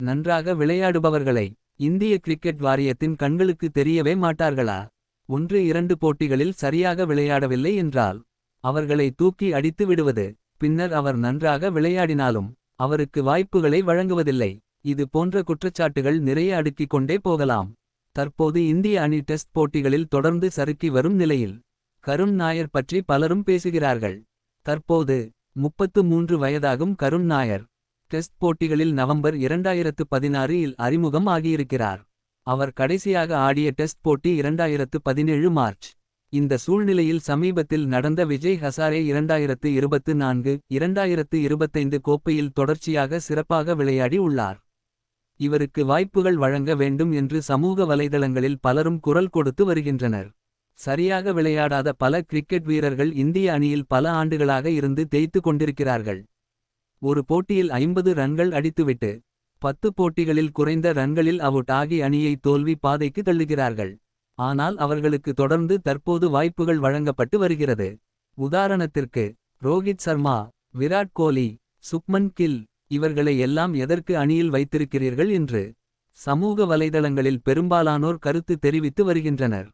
நன்றாக விளையாடுபவர்களை இந்திய கிரிக்கெட் வாரியத்தின் கண்களுக்கு தெரியவே மாட்டார்களா? ஒன்று இரண்டு போட்டிகளில் சரியாக விளையாடவில்லை என்றால் அவர்களை தூக்கி அடித்து விடுவது பின்னர் அவர் நன்றாக விளையாடினாலும் அவருக்கு வாய்ப்புகளை வழங்குவதில்லை. இது போன்ற குற்றச்சாட்டுகள் நிறைய அடுக்கிக் கொண்டே போகலாம். தற்போது இந்திய அணி டெஸ்ட் போட்டிகளில் தொடர்ந்து சறுக்கி வரும் நிலையில் கருண் நாயர் பற்றி பலரும் பேசுகிறார்கள். தற்போது முப்பத்து மூன்று வயதாகும் கருண் நாயர். டெஸ்ட் போட்டிகளில் நவம்பர் இரண்டாயிரத்து பதினாறு இல் அறிமுகம் ஆகியிருக்கிறார். அவர் கடைசியாக ஆடிய டெஸ்ட் போட்டி இரண்டாயிரத்து பதினேழு மார்ச். இந்த சூழ்நிலையில் சமீபத்தில் நடந்த விஜய் ஹசாரே இரண்டாயிரத்து இருபத்து நான்கு இரண்டாயிரத்து இருபத்தைந்து கோப்பையில் தொடர்ச்சியாக சிறப்பாக விளையாடி உள்ளார். இவருக்கு வாய்ப்புகள் வழங்க வேண்டும் என்று சமூக வலைதளங்களில் பலரும் குரல் கொடுத்து வருகின்றனர். சரியாக விளையாடாத பல கிரிக்கெட் வீரர்கள் இந்திய அணியில் பல ஆண்டுகளாக இருந்து தேய்த்து கொண்டிருக்கிறார்கள். ஒரு போட்டியில் ஐம்பது ரன்கள் அடித்துவிட்டு பத்து போட்டிகளில் குறைந்த ரன்களில் அவுட் ஆகி அணியை தோல்வி பாதைக்கு தள்ளுகிறார்கள். ஆனால் அவர்களுக்கு தொடர்ந்து தற்போது வாய்ப்புகள் வழங்கப்பட்டு வருகிறது. உதாரணத்திற்கு ரோஹித் சர்மா விராட் கோலி சுக்மன் கில் இவர்களை எல்லாம் எதற்கு அணியில் வைத்திருக்கிறீர்கள் என்று சமூக வலைதளங்களில் பெரும்பாலானோர் கருத்து தெரிவித்து வருகின்றனர்.